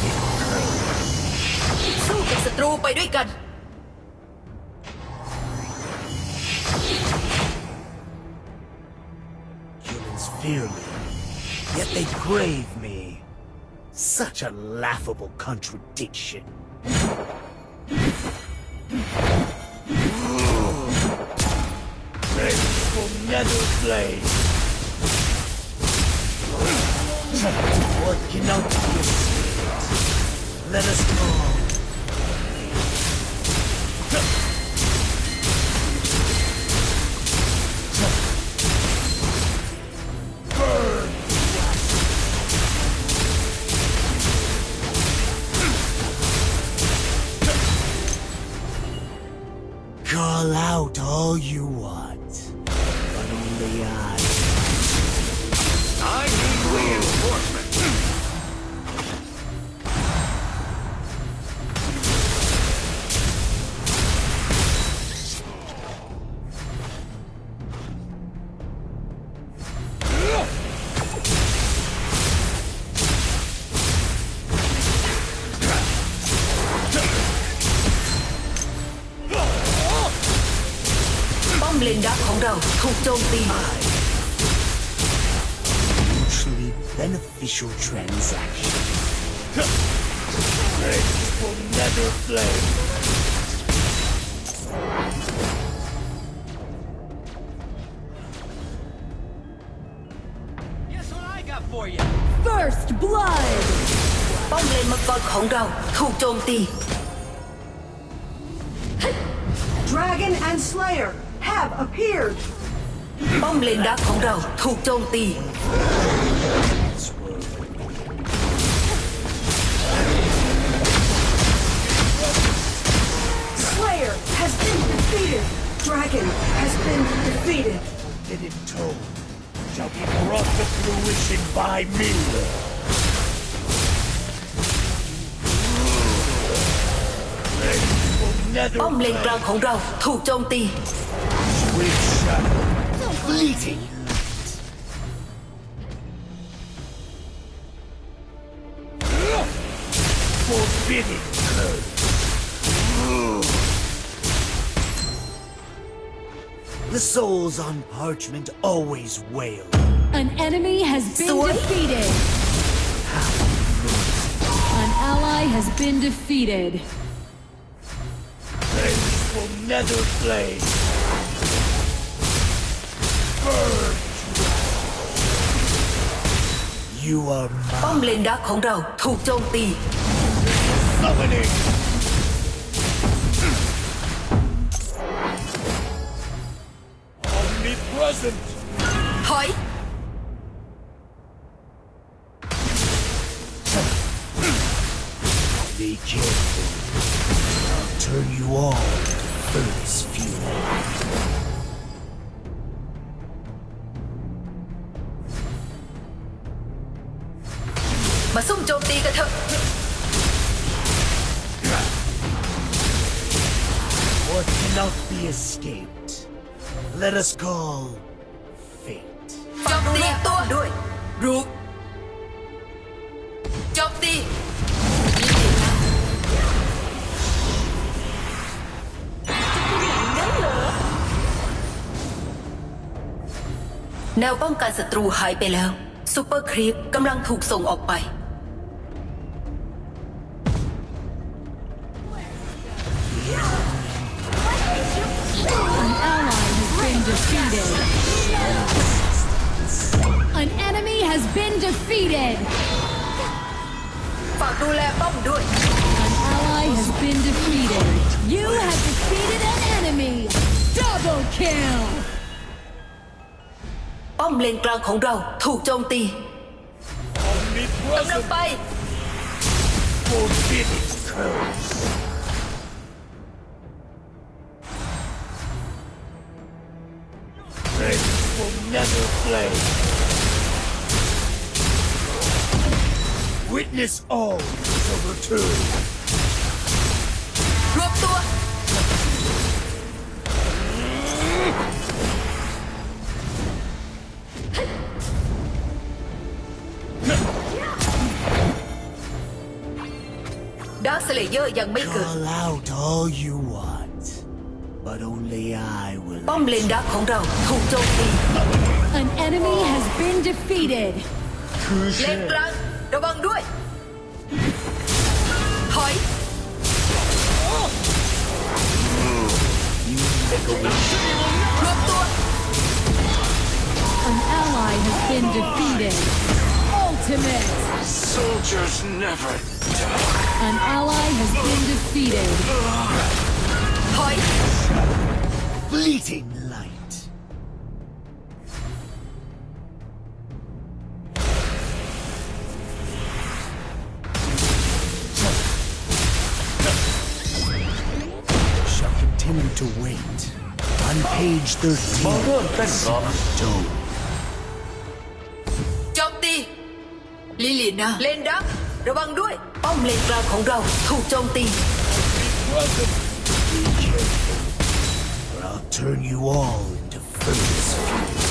Forbidden curse. สู้กับศัตรูไปด้วยกัน Humans fear me, yet they crave me. Such a laughable contradiction. Vengeful nether flame. What cannot be escaped? let us call. เลนดักของเราถูกโจมตี Mutually beneficial transaction. Vengeful nether flame. Guess what I got for you? First blood! ป้อมเลนมังกรของเราถูกโจมตี Dragon and Slayer have appeared! ป้อมเลนดักของเราถูกโจมตี Slayer has been defeated! Dragon has been defeated! Hidden tome shall be brought to fruition by me. Vengeful nether ป้อมเลนกลางของเราถูกโจมตี Swift shadow. Fleeting. Forbidden curse. The souls on parchment always wail. An enemy has been Sword. defeated. An ally has been defeated. Vengeful nether flame. Burn. You are ป้อม mine. เลนดักของเราถูกโจมตี Summoning. Omnipresent. ถอย Be careful. I'll turn you all to furnace fuel. มาซุ่มโจมตีกันเถอะ What cannot be escaped? Let us call fate. โจมตีตัวด้วย รูกโจมตีแนวป้องกันศัตรูหายไปแล้วซูเปอร์ครีปกำลังถูกส่งออกไป defeated. An enemy has been defeated. ฝากดูแลป้อมด้วย An ally has been defeated. You have defeated an enemy. Double kill. ป้อมเลนกลางของเราถูกโจมตีกำลัง Omnipresent ไป forbidden curse. Vengeful nether flame. Witness all shall return. รวบตัว Vengeful ดาร์คสเลเยอร์ยังไม่เกิด Call out all you want, but only I will. ป้อมเลนดักของเราถูกโจมตี An enemy has been defeated. เลนกลางระวังด้วย ถอย รวมตัว An ally has been defeated. Ultimate. Soldiers never die. An ally has been defeated. ถอย Fleeting light. Shall continue to wait. On page 13. Ti Lilina Lên đó Rồi bằng đuôi Bom liệt ra khổng rau Thủ trong tim Welcome. Be careful. Turn you all into furnace.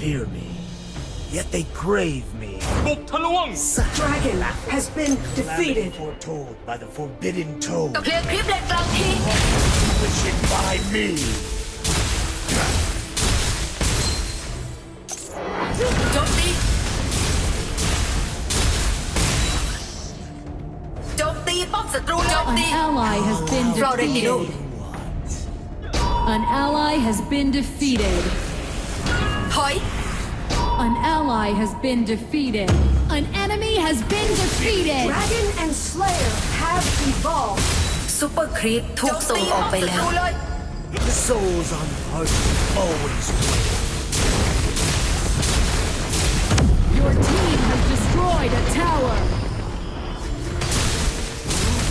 fear me, yet they crave me. บุกทะลวง Such Dragon has been defeated. foretold by the forbidden toad. เคลียร์คลิปเลนกลางที Wishing by me. โจมตี โจมตีป้อมศัตรูโจม An ตี ally has been Already know. defeated. An ally has been defeated. ถอย An ally has been defeated. An enemy has been defeated. Dragon and Slayer have evolved. ซูเปอร์ครีปถูกส่งออกไปแล้ว The souls on heart always win. Your team has destroyed a tower.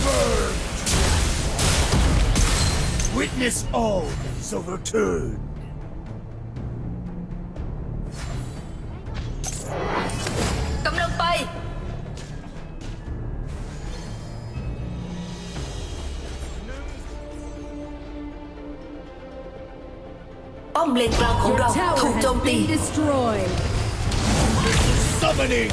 Burn! Witness all that is overturned. เลนกลางของ Your เรา tower ถูกโจม has ตี been destroyed. Summoning!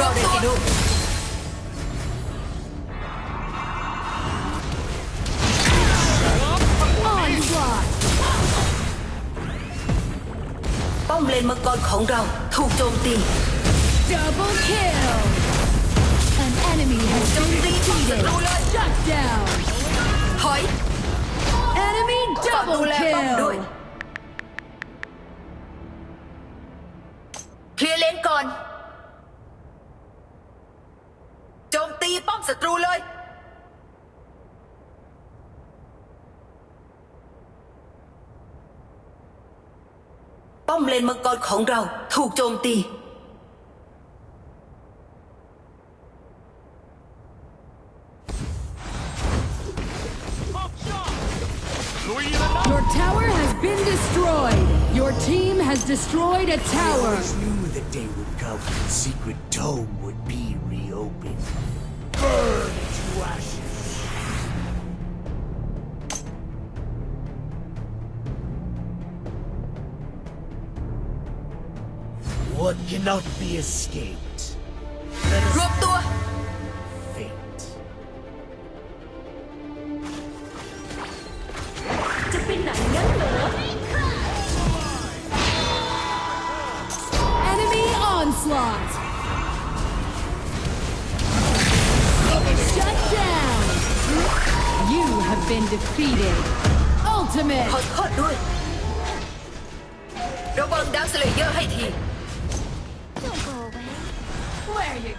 ระ นมังกรของเราถูกโจมตี Double kill. An enemy has been Don't think it's defeated. possible. Shut down. ป้อมเลนมังกรของเราถูกโจมตีลุยแล้วนะ Your tower has been destroyed. Your team has destroyed a I tower. always knew the day would come when the secret tome would be reopened. Burn to ashes! What cannot be escaped? Let ร us วมตัว fate. จะเป็นไหนงั้นเหรอ Enemy onslaught. Shut down. You have been defeated. Ultimate. ขอโทษด้วย ระวังดักสเลเยอร์ให้ที Don't go away.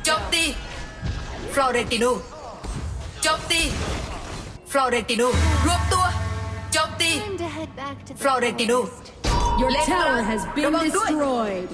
โจมตี ฟลอเรนติโนโจมตี ฟลอเรนติโนรวมตัว โจมตี Time to head back to the Florentino. forest. Your Let tower go. has been Come on, do it. destroyed.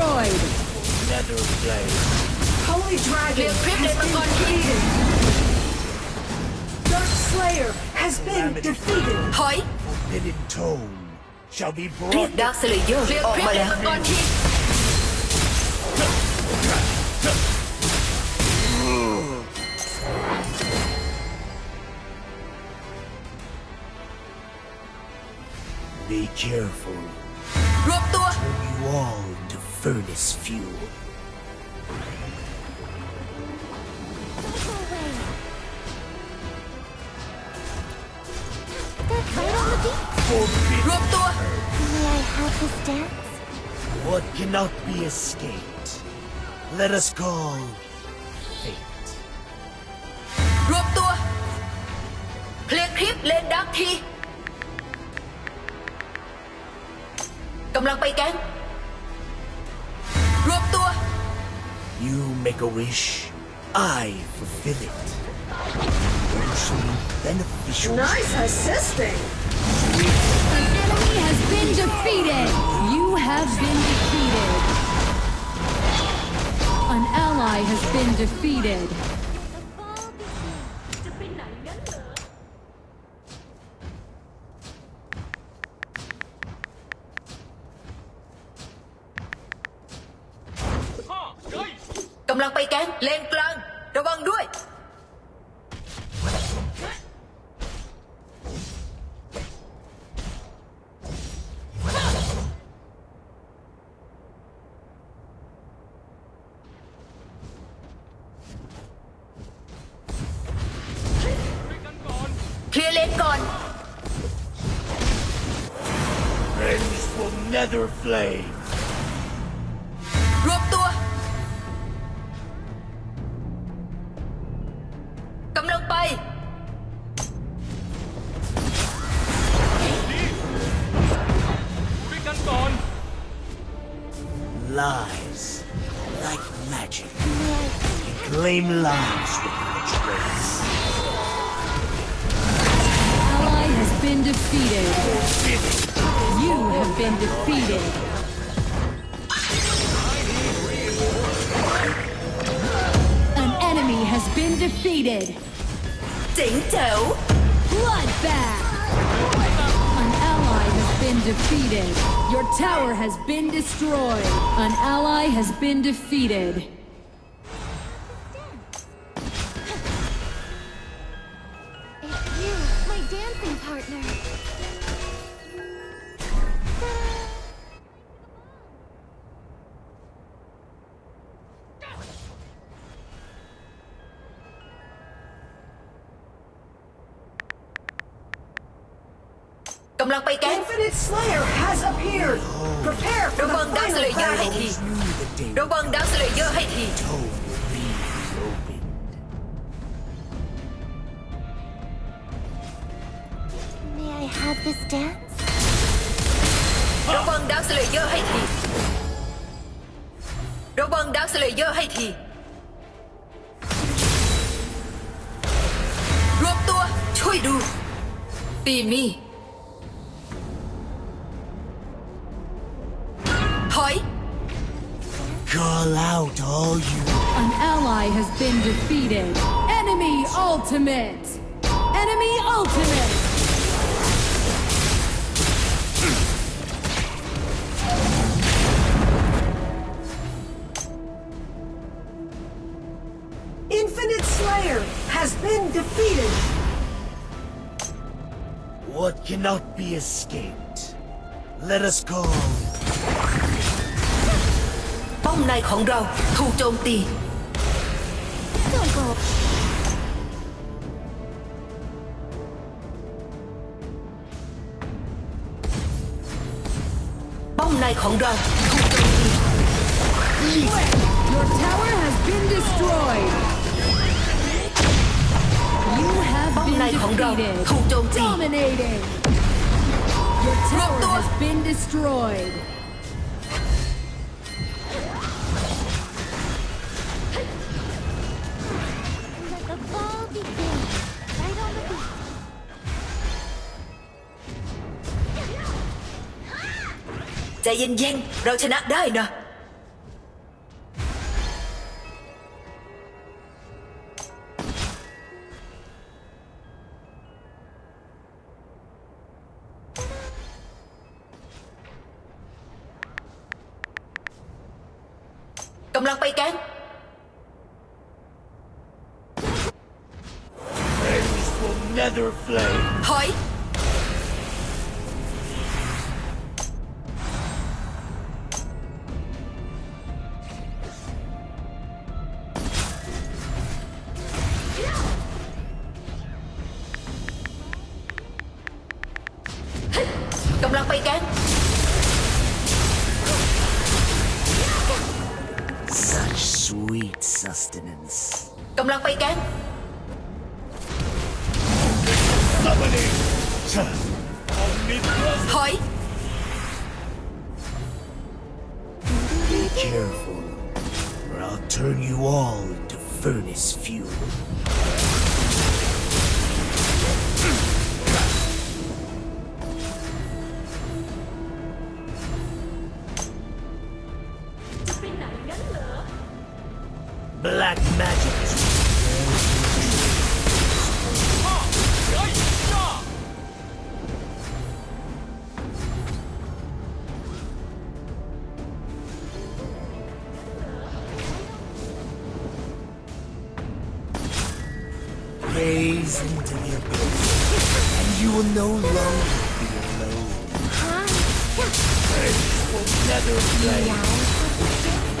destroyed. Never play. Holy Dragon Clear crypt has and been Magon King. defeated. Dark Slayer has been defeated. ถอย Forbidden tome shall be เรีย brought กดักสเลเยอร์ออกมาแล้วมังกรที Be careful. รวมตัว You all into furnace fuel. Don't go away. That kite on the beach? Forbidden. รวมตัว May I have this dance? What cannot be escaped? Let us call fate. รวมตัว เคลียร์คลิปเลนดักทีกำลังไปแก๊ง You make a wish, I fulfill it. Mutually beneficial. Nice assisting. An enemy has been defeated. You have been defeated. An ally has been defeated. กำลังไปแก๊งเลนกลาง ระวังด้วย เคลียร์เลนก่อน Friends will nether flame. flame. Ally has been defeated. You have been defeated. An enemy has been defeated. Ding do. Bloodbath. An ally has been defeated. Your tower has been destroyed. An ally has been defeated. กำลังไปแก๊ง Infinite Slayer has appeared. Prepare for ระวัง the ดักส final เลเยอร์ให้ battle. ที Knew the day ระวังดักสเลเยอร์ให้ที tome would be reopened. this dance? ระวังดักสเลเยอร์ให้ที ระวังดักสเลเยอร์ให้ที รวมตัว ช่วยดู ตีมี่ Call out all you. An ally has been defeated. Enemy ultimate. Enemy ultimate. Infinite Slayer has been defeated. What cannot be escaped? Let us go. ป้อมในของเราถูกโจมตี Don't go. ป้อมในของเราถูกโจมตี Your tower has been destroyed. You have ป้อม been ในของเรา defeated. ถูกโจมตี Dominating. Your tower Rupto. has been destroyed. เย็นๆ เราชนะได้นะ กำลังไปแก๊ง Friends will never flame. ถอย careful, or I'll turn you all into furnace fuel. Friends will never flame.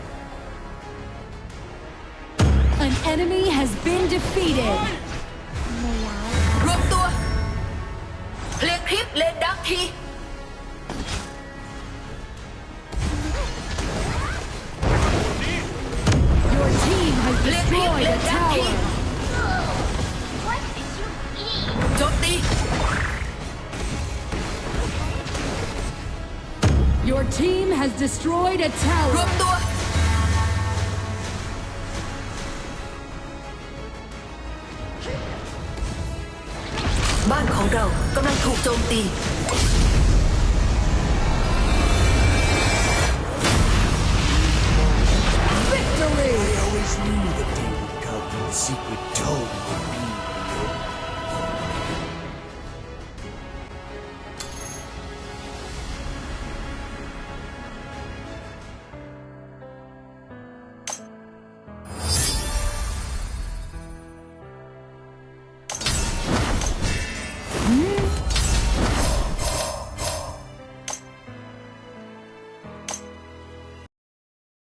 An enemy has been defeated. Your team has destroyed a tower. hit. Your team has destroyed a tower. บ้านของเรากำลังถูกโจมตี I always knew the day would come when the secret tome would be